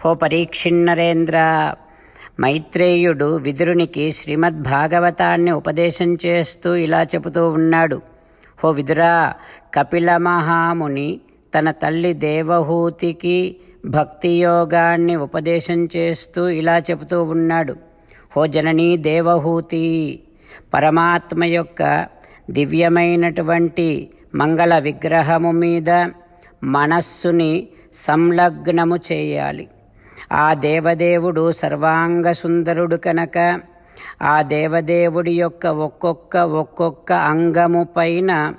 హో పరీక్షిన్నరేంద్ర మైత్రేయుడు విదురునికి శ్రీమద్భాగవతాన్ని ఉపదేశం చేస్తూ ఇలా చెబుతూ ఉన్నాడు. హో విదురా కపిల మహాముని తన తల్లి దేవహూతికి భక్తి యోగాన్ని ఉపదేశం చేస్తూ ఇలా చెబుతూ ఉన్నాడు. హో జననీ దేవహూతి పరమాత్మ యొక్క దివ్యమైనటువంటి మంగళ విగ్రహము మీద మనస్సుని సంలగ్నము చేయాలి. ఆ దేవదేవుడు సర్వాంగ సుందరుడు కనుక ఆ దేవదేవుడి యొక్క ఒక్కొక్క ఒక్కొక్క అంగము పైన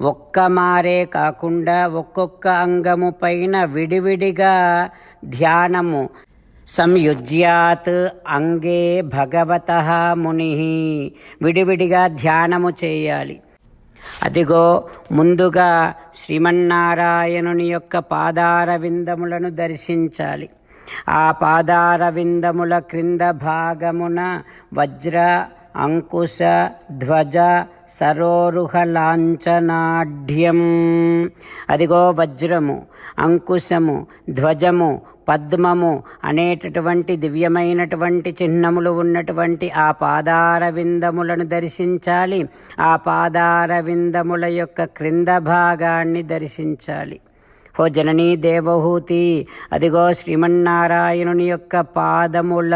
ఒక్క మారే కాకుండా ఒక్కొక్క అంగము పైన విడివిడిగా ధ్యానము. సంయుజ్యాత్ అంగే భగవత ముని. విడివిడిగా ధ్యానము చేయాలి. అదిగో ముందుగా శ్రీమన్నారాయణుని యొక్క పాదార విందములను దర్శించాలి. ఆ పాదార విందముల క్రింద భాగమున వజ్ర అంకుశ ధ్వజ సరోరుహ లాంఛనాఢ్యం. అదిగో వజ్రము అంకుశము ధ్వజము పద్మము అనేటటువంటి దివ్యమైనటువంటి చిహ్నములు ఉన్నటువంటి ఆ పాదార విందములను దర్శించాలి. ఆ పాదార విందముల యొక్క క్రింద భాగాన్ని దర్శించాలి. ఓ జననీ దేవహూతి. అదిగో శ్రీమన్నారాయణుని యొక్క పాదముల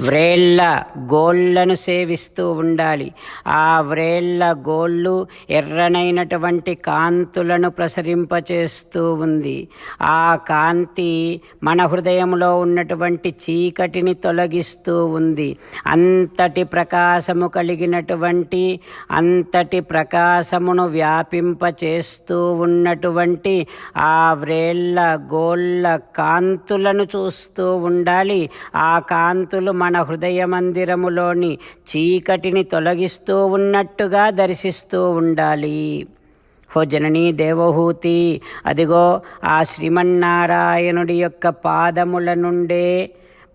వ్రేళ్ళ గోళ్ళను సేవిస్తూ ఉండాలి. ఆ వ్రేళ్ళ గోళ్ళు ఎర్రనైనటువంటి కాంతులను ప్రసరింపచేస్తూ ఉంది. ఆ కాంతి మన హృదయంలో ఉన్నటువంటి చీకటిని తొలగిస్తూ ఉంది. అంతటి ప్రకాశము కలిగినటువంటి అంతటి ప్రకాశమును వ్యాపింపచేస్తూ ఉన్నటువంటి ఆ వ్రేళ్ళ గోళ్ళ కాంతులను చూస్తూ ఉండాలి. ఆ కాంతులు మన హృదయ మందిరములోని చీకటిని తొలగిస్తూ ఉన్నట్టుగా దర్శిస్తూ ఉండాలి. హో జననీ దేవహూతి అదిగో ఆ శ్రీమన్నారాయణుడి యొక్క పాదముల నుండే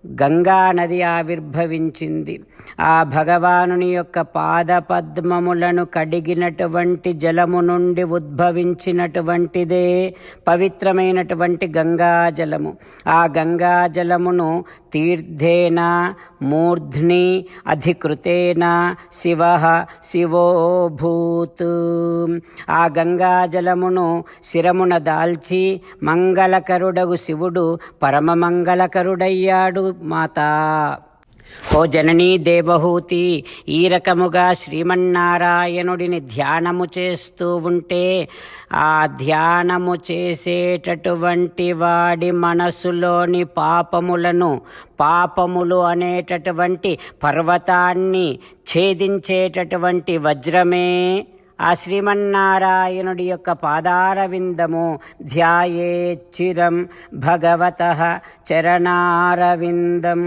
గంగా నది ఆవిర్భవించింది. ఆ భగవానుని యొక్క పాద పద్మములను కడిగినటువంటి జలము నుండి ఉద్భవించినటువంటిదే పవిత్రమైనటువంటి గంగాజలము. ఆ గంగాజలమును తీర్థేన మూర్ధ్ని అధికృతేన శివ శివోభూత్. ఆ గంగాజలమును శిరమున దాల్చి మంగళకరుడగు శివుడు పరమమంగళకరుడయ్యాడు. మాత. ఓ జననీ దేవహూతి ఈ రకముగా శ్రీమన్నారాయణుడిని ధ్యానము చేస్తూ ఉంటే ఆ ధ్యానము చేసేటటువంటి వాడి మనసులోని పాపములను పాపములు అనేటటువంటి పర్వతాన్ని ఛేదించేటటువంటి వజ్రమే ఆ శ్రీమన్నారాయణుడి యొక్క పాదారవిందము ధ్యాయేచ్చిరం భగవత చరణారవిందం.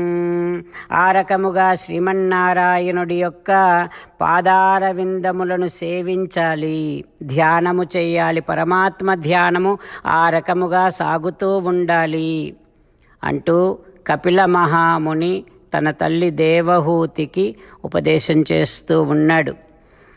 ఆ రకముగా శ్రీమన్నారాయణుడి యొక్క పాదారవిందములను సేవించాలి ధ్యానము చేయాలి పరమాత్మ ధ్యానము ఆ రకముగా సాగుతూ ఉండాలి అంటూ కపిల మహాముని తన తల్లి దేవహూతికి ఉపదేశం చేస్తూ ఉన్నాడు.